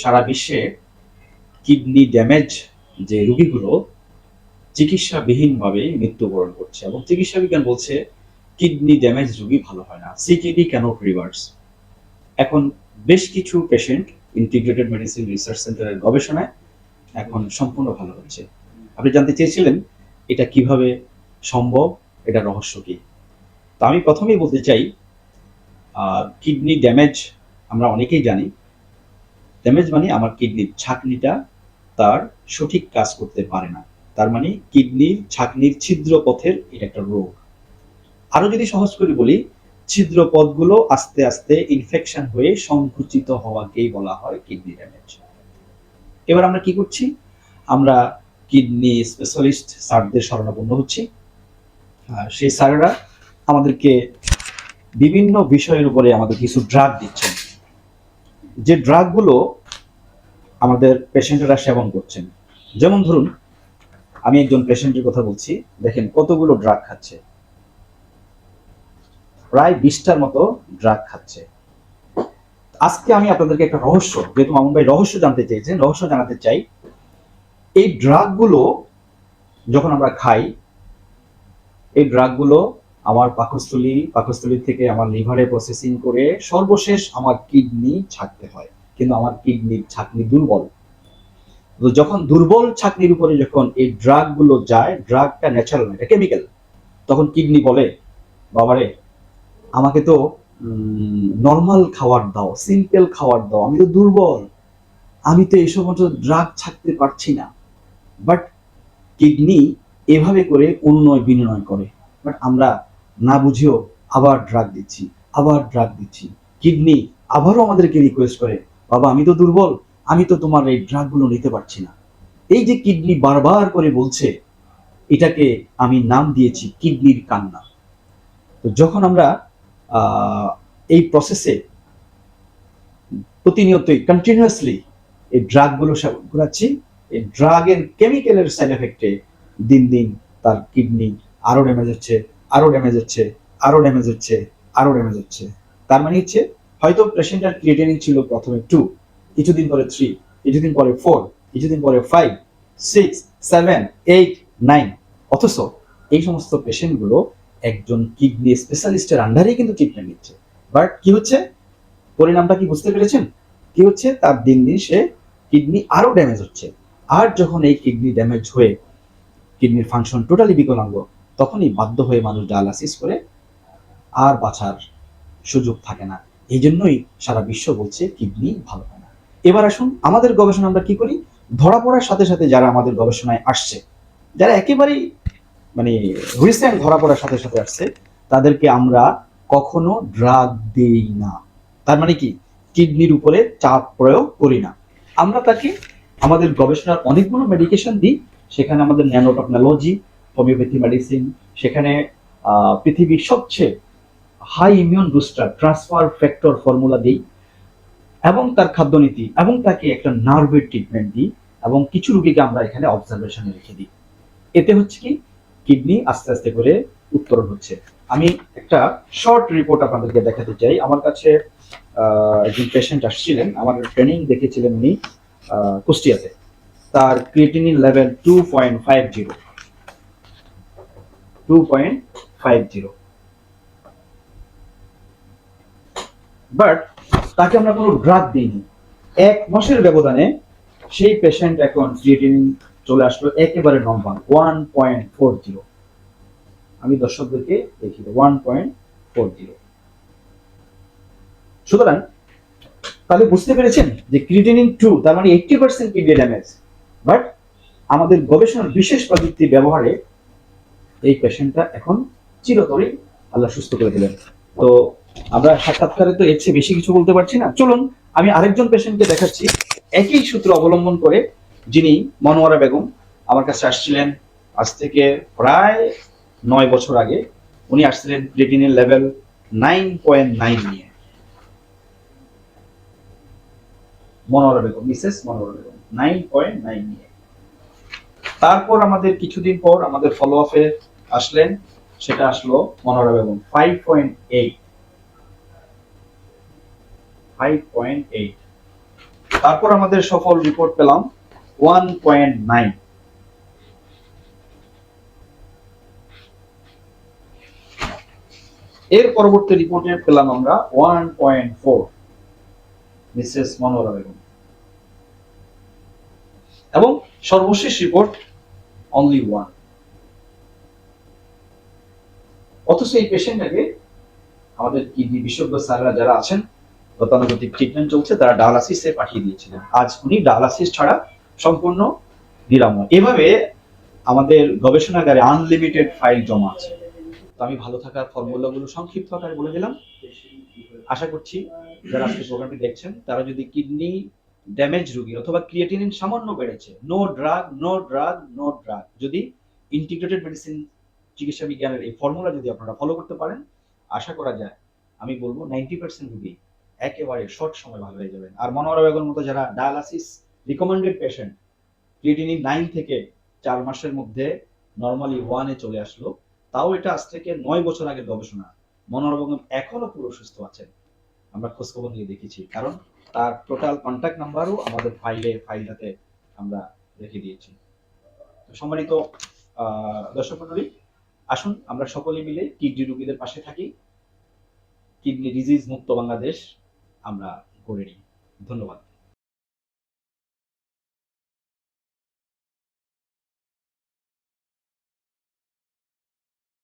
সারা বিশ্বে kidney damage যে রোগীগুলো চিকিৎসাবিহীনভাবে মৃত্যুবরণ করছে এবং চিকিৎসা বিজ্ঞান বলছে কিডনি ড্যামেজ রোগী ভালো হয় না। সিকিডি ক্যানট রিভার্স এখন বেশ কিছু পেশেন্ট ইন্টিগ্রেটেড মেডিসিন রিসার্চ সেন্টারের গবেষণায় এখন সম্পূর্ণ ভালো হচ্ছে। আপনি জানতে চেয়েছিলেন এটা কীভাবে সম্ভব, এটা রহস্য কি? তা আমি প্রথমেই বলতে চাই কিডনি ড্যামেজ আমরা অনেকেই জানি ড্যামেজ মানে আমার কিডনির ছাকনিটা তার সঠিক কাজ করতে পারে না। তার মানে কিডনির ছাকনির ছিদ্র পথের এটা একটা রোগ। আরও যদি সহজ করে বলি ছিদ্র পথগুলো আস্তে আস্তে ইনফেকশন হয়ে সংকুচিত হওয়াকেই বলা হয় কিডনি ড্যামেজ এবার আমরা কি করছি? আমরা কিডনি স্পেশালিস্ট স্যারদের শরণাপন্ন হচ্ছি। সেই স্যাররা আমাদেরকে বিভিন্ন বিষয়ের উপরে আমাদের কিছু ড্রাগ দিচ্ছেন। যে ড্রাগগুলো আমাদের পেশেন্টরা সেবন করছেন। যেমন ধরুন, আমি একজন পেশেন্টের কথা বলছি, দেখেন কতগুলো ড্রাগ খাচ্ছে। প্রায় বিশটার মতো ড্রাগ খাচ্ছে। আজকে আমি আপনাদেরকে একটা রহস্য, যেহেতু মামুন ভাই রহস্য জানতে চেয়েছেন, রহস্য জানাতে চাই। এই ড্রাগগুলো যখন আমরা খাই, এই ড্রাগগুলো আমার পাকস্থলী পাকস্থলী থেকে আমার লিভারে প্রসেসিং করে সর্বশেষ আমার কিডনি ছাড়তে হয়। কিন্তু আমার কিডনির ছাকনি দুর্বল। তো যখন দুর্বল ছাকনির উপরে যখন এই ড্রাগগুলো যায় ড্রাগটা ন্যাচারাল এটা কেমিক্যাল তখন কিডনি বলে, বাবারে, আমাকে তো নর্মাল খাবার দাও সিম্পল খাবার দাও, আমি তো দুর্বল। আমি তো এই সমস্ত ড্রাগ ছাকতে পারছি না। বাট কিডনি এভাবে করে উন্নয় বিনিময় করে। বাট আমরা না বুঝেও আবার ড্রাগ দিচ্ছি, আবার ড্রাগ দিচ্ছি। কিডনি আবারও আমাদেরকে রিকোয়েস্ট করে, বাবা, আমি তো দুর্বল, আমি তো তোমার এই ড্রাগগুলো নিতে পারছি না। এই যে কিডনি বারবার করে বলছে, এটাকে আমি নাম দিয়েছি কিডনির কান্না। তো যখন আমরা এই প্রসেসে প্রতিনিয়তই কন্টিনিউয়াসলি এই ড্রাগগুলো করাচ্ছি এই ড্রাগের কেমিক্যালের সাইড এফেক্টে দিন দিন তার কিডনি আরও ড্যামেজ হচ্ছে আরও ড্যামেজ হচ্ছে, আরও ড্যামেজ হচ্ছে, আরও ড্যামেজ হচ্ছে। তার মানে হচ্ছে, হয়তো পেশেন্টের ক্রিয়েটিনিন ছিল প্রথমে টু কিছুদিন পরে থ্রি কিছুদিন পরে ফোর কিছুদিন পরে five six seven eight nine অথচ এই সমস্ত পেশেন্টগুলো একজন কিডনি স্পেশালিস্টের আন্ডারেই কিন্তু ট্রিটমেন্ট নিচ্ছে। বাট কি হচ্ছে? পরিণামটা কি বুঝতে পেরেছেন? কি হচ্ছে? তার দিন দিন সে কিডনি আরও ড্যামেজ হচ্ছে। আর যখন এই কিডনি ড্যামেজ হয়ে কিডনির ফাংশন টোটালি বিকলাঙ্গ তখনই বাধ্য হয়ে মানুষ ডায়ালাসিস করে আর বাঁচার সুযোগ থাকে না। এই জন্যই সারা বিশ্ব বলছে কিডনি ভালো হয় না। এবার আসুন আমাদের গবেষণা আমরা কি করি? ধরা পড়ার সাথে সাথে যারা আমাদের গবেষণায় আসছে, যারা একেবারেই মানে রিসেন্ট ধরা পড়ার সাথে সাথে আসছে, তাদেরকে আমরা কখনো ড্রাগ দেই না। তার মানে কি? কিডনির উপরে চাপ প্রয়োগ করি না। আমরা তাকে আমাদের গবেষণার অনেকগুলো মেডিকেশন দিই, সেখানে আমাদের ন্যানোটেকনোলজি হোমিওপ্যাথি মেডিসিন সেখানে পৃথিবীর সবচেয়ে high immune booster transfer factor formula দিই, এবং তার খাদ্যনীতি, এবং তাকে একটা নার্ভের ট্রিটমেন্ট দিই, এবং কিছু রুগীকে আমরা এখানে অবজারভেশনে রেখে দিই। এতে হচ্ছে কি? কিডনি আস্তে আস্তে করে উত্তরণ হচ্ছে। আমি একটা শর্ট রিপোর্ট আপনাদেরকে দেখাতে চাই। আমার কাছে একজন পেশেন্ট আসছিলেন। আমার ট্রেনিং দেখেছিলেন উনি কুষ্টিয়াতে। তার creatinine level two point five zero two point five zero but তাকে আমরা কোনো ড্রাগ দিইনি। এক মাসের ব্যবধানে সেই পেশেন্ট এখন ক্রিয়েটিনিন চলে আসলো একেবারে normal one point four zero আমি দর্শকদেরকে দেখি ওয়ান পয়েন্ট ফোর জিরো সুতরাং তাহলে বুঝতে পেরেছেন যে ক্রিয়েটিনিন টু তার মানে eighty percent kidney damage but আমাদের গবেষণার বিশেষ প্রযুক্তি ব্যবহারে এই পেশেন্টটা এখন চিরতরে আল্লাহ সুস্থ করে দিলেন। তো আমরা সাক্ষাৎকারে তো এর চেয়ে বেশি কিছু বলতে পারছি না। চলুন, আমি আরেকজন পেশেন্টকে দেখাচ্ছি। একই সূত্র অবলম্বন করে যিনি মনোয়ারা বেগম আমার কাছে আসছিলেন আজ থেকে প্রায় নয় বছর আগে। উনি আসছিলেন ক্রিয়েটিনের লেভেল নাইন পয়েন্ট নাইন নিয়ে। Monowara Begum, Mrs Monowara Begum nine point nine নিয়ে। তারপর আমাদের কিছুদিন পর আমাদের ফলো আপে আসলেন, সেটা আসলো Monowara Begum. Five point eight five point তারপর আমাদের সফল রিপোর্ট পেলাম ওয়ান পয়েন্ট নাইন এর পরবর্তী রিপোর্টে পেলাম আমরা one point four Mrs Monora Begum. এবং সর্বশেষ রিপোর্ট অনলি ওয়ান অথচ এই পেশেন্টটাকে আমাদের কিডনি বিশেষজ্ঞ স্যাররা যারা আছেন, গতানুগতিক ট্রিটমেন্ট চলছে, তারা ডায়ালাসিসে পাঠিয়ে দিয়েছিলেন। আজ উনি ডায়ালাসিস ছাড়া সম্পূর্ণ নিরাময়। এভাবে আমাদের গবেষণাগারে আনলিমিটেড ফাইল জমা আছে। তো আমি ভালো থাকার ফর্মুলাগুলো সংক্ষিপ্ত আকারে বলে দিলাম। আশা করছি যারা আজকে প্রোগ্রামটি দেখছেন, তারা যদি কিডনি ড্যামেজ রোগী অথবা ক্রিয়েটিনিন সামান্য বেড়েছে no drug no drug no drug যদি ইন্টিগ্রেটেড মেডিসিন চিকিৎসা বিজ্ঞানের এই ফর্মুলা যদি আপনারা ফলো করতে পারেন, আশা করা যায়, আমি বলব নাইনটি পার্সেন্ট রোগী একেবারে শর্ট সময় ভালো হয়ে যাবেন। আর মনোরা বেগমের মতো যারা dialysis recommended patient creatinine nine থেকে চার মাসের মধ্যে নর্মালি ওয়ানে চলে আসলো, তাও এটা আজ থেকে নয় বছর আগের গবেষণা। মনোরা বেগম এখনও পুরো সুস্থ আছেন। আমরা খোঁজখবর নিয়ে দেখেছি, কারণ তার টোটাল কন্ট্যাক্ট নাম্বারও আমাদের ফাইলে ফাইলটাতে আমরা রেখে দিয়েছি। সম্মানিত দর্শক মন্ডলী আসুন, আমরা সকলে মিলে কিডনি রোগীদের পাশে থাকি। কিডনি ডিজিজ মুক্ত বাংলাদেশ আমরা গড়ে নিই। ধন্যবাদ।